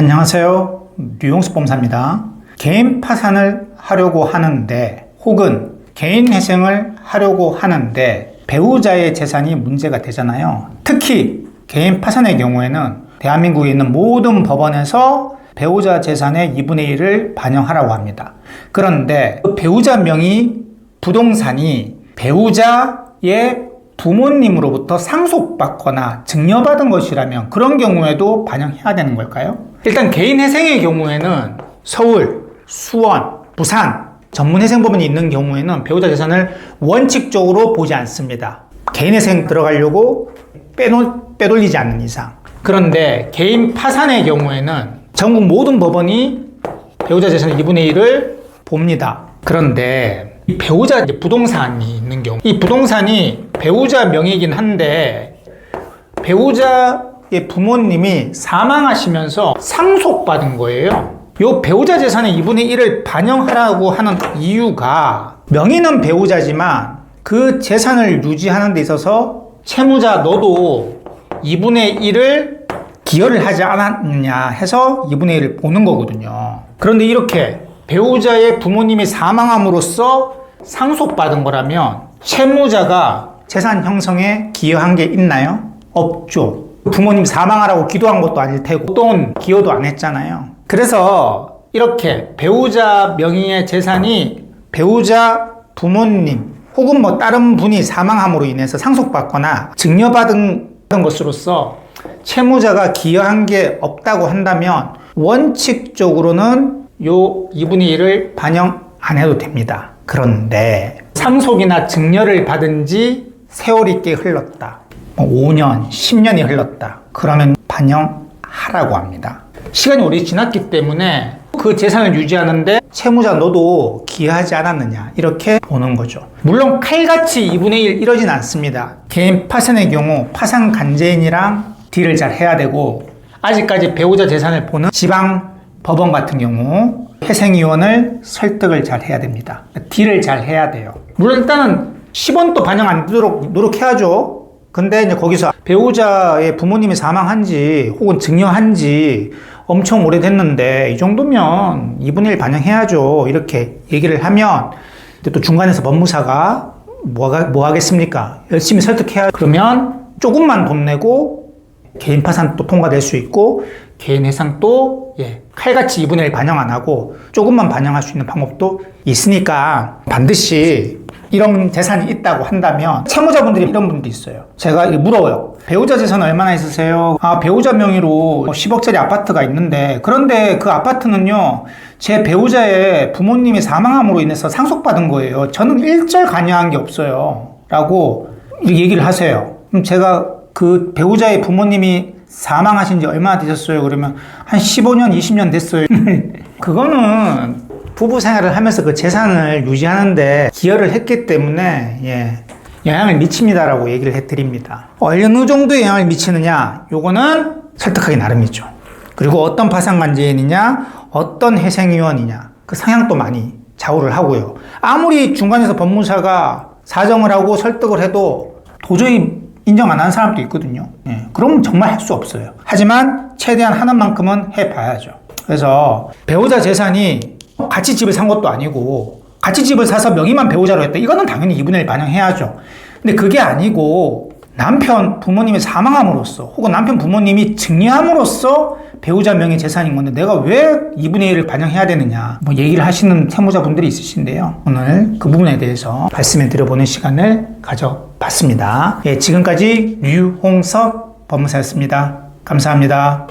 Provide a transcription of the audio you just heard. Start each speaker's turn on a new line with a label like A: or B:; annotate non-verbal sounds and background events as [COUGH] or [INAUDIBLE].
A: 안녕하세요. 류용수 범사입니다. 개인 파산을 하려고 하는데 혹은 개인 회생을 하려고 하는데 배우자의 재산이 문제가 되잖아요. 특히 개인 파산의 경우에는 대한민국에 있는 모든 법원에서 배우자 재산의 2분의 1을 반영하라고 합니다. 그런데 그 배우자 명의 부동산이 배우자의 부모님으로부터 상속받거나 증여받은 것이라면 그런 경우에도 반영해야 되는 걸까요? 일단 개인 회생의 경우에는 서울, 수원, 부산 전문회생법원이 있는 경우에는 배우자 재산을 원칙적으로 보지 않습니다. 개인 회생 들어가려고 빼놓, 빼돌리지 않는 이상. 그런데 개인 파산의 경우에는 전국 모든 법원이 배우자 재산의 2분의 1을 봅니다. 그런데 이 배우자 부동산이 있는 경우, 이 부동산이 배우자 명의이긴 한데 배우자의 부모님이 사망하시면서 상속받은 거예요. 요 배우자 재산의 2분의 1을 반영하라고 하는 이유가 명의는 배우자지만 그 재산을 유지하는 데 있어서 채무자 너도 2분의 1을 기여를 하지 않았느냐 해서 2분의 1을 보는 거거든요. 그런데 이렇게 배우자의 부모님이 사망함으로써 상속받은 거라면 채무자가 재산 형성에 기여한 게 있나요? 없죠. 부모님 사망하라고 기도한 것도 아닐 테고 또는 기여도 안 했잖아요. 그래서 이렇게 배우자 명의의 재산이 배우자 부모님 혹은 뭐 다른 분이 사망함으로 인해서 상속받거나 증여받은 것으로서 채무자가 기여한 게 없다고 한다면 원칙적으로는 요 2분의 1을 반영 안 해도 됩니다. 그런데 상속이나 증여를 받은 지 세월이 꽤 흘렀다. 뭐 5년, 10년이 흘렀다. 그러면 반영하라고 합니다. 시간이 오래 지났기 때문에 그 재산을 유지하는데 채무자 너도 기여하지 않았느냐 이렇게 보는 거죠. 물론 칼같이 2분의 1 이러진 않습니다. 개인 파산의 경우 파산 간제인이랑 딜을 잘 해야 되고 아직까지 배우자 재산을 보는 지방 법원 같은 경우 회생위원을 설득을 잘 해야 됩니다. 딜을 잘 해야 돼요. 물론 일단은 10원도 반영 안 되도록 노력해야죠. 근데 이제 거기서 배우자의 부모님이 사망한 지 혹은 증여한 지 엄청 오래됐는데 이 정도면 2분의 1 반영해야죠. 이렇게 얘기를 하면 또 중간에서 법무사가 뭐가, 뭐 하겠습니까? 열심히 설득해야 그러면 조금만 돈 내고 개인 파산도 통과될 수 있고 개인 해상도 예, 칼같이 2분의 1 반영 안 하고 조금만 반영할 수 있는 방법도 있으니까 반드시 이런 재산이 있다고 한다면 채무자분들이 이런 분도 있어요. 제가 물어요. 배우자 재산 얼마나 있으세요? 아, 배우자 명의로 10억짜리 아파트가 있는데 그런데 그 아파트는요. 제 배우자의 부모님이 사망함으로 인해서 상속받은 거예요. 저는 일절 관여한 게 없어요. 라고 얘기를 하세요. 그럼 제가 그 배우자의 부모님이 사망하신 지 얼마나 되셨어요? 그러면 한 15년, 20년 됐어요. [LAUGHS] 그거는 부부 생활을 하면서 그 재산을 유지하는데 기여를 했기 때문에 예, 영향을 미칩니다라고 얘기를 해드립니다. 어느 정도의 영향을 미치느냐? 요거는 설득하기 나름이죠. 그리고 어떤 파산관제인이냐, 어떤 회생위원이냐, 그 상향도 많이 좌우를 하고요. 아무리 중간에서 법무사가 사정을 하고 설득을 해도 도저히 인정 안 하는 사람도 있거든요. 예, 그럼 정말 할 수 없어요. 하지만 최대한 하는 만큼은 해봐야죠. 그래서 배우자 재산이 같이 집을 산 것도 아니고 같이 집을 사서 명의만 배우자로 했다. 이거는 당연히 2분의 1 반영해야죠. 근데 그게 아니고 남편 부모님이 사망함으로써 혹은 남편 부모님이 증여함으로써 배우자 명의 재산인 건데 내가 왜 2분의 1을 반영해야 되느냐 뭐 얘기를 하시는 채무자분들이 있으신데요. 오늘 그 부분에 대해서 말씀해 드려보는 시간을 가져 봤습니다. 예, 지금까지 류홍석 법무사였습니다. 감사합니다.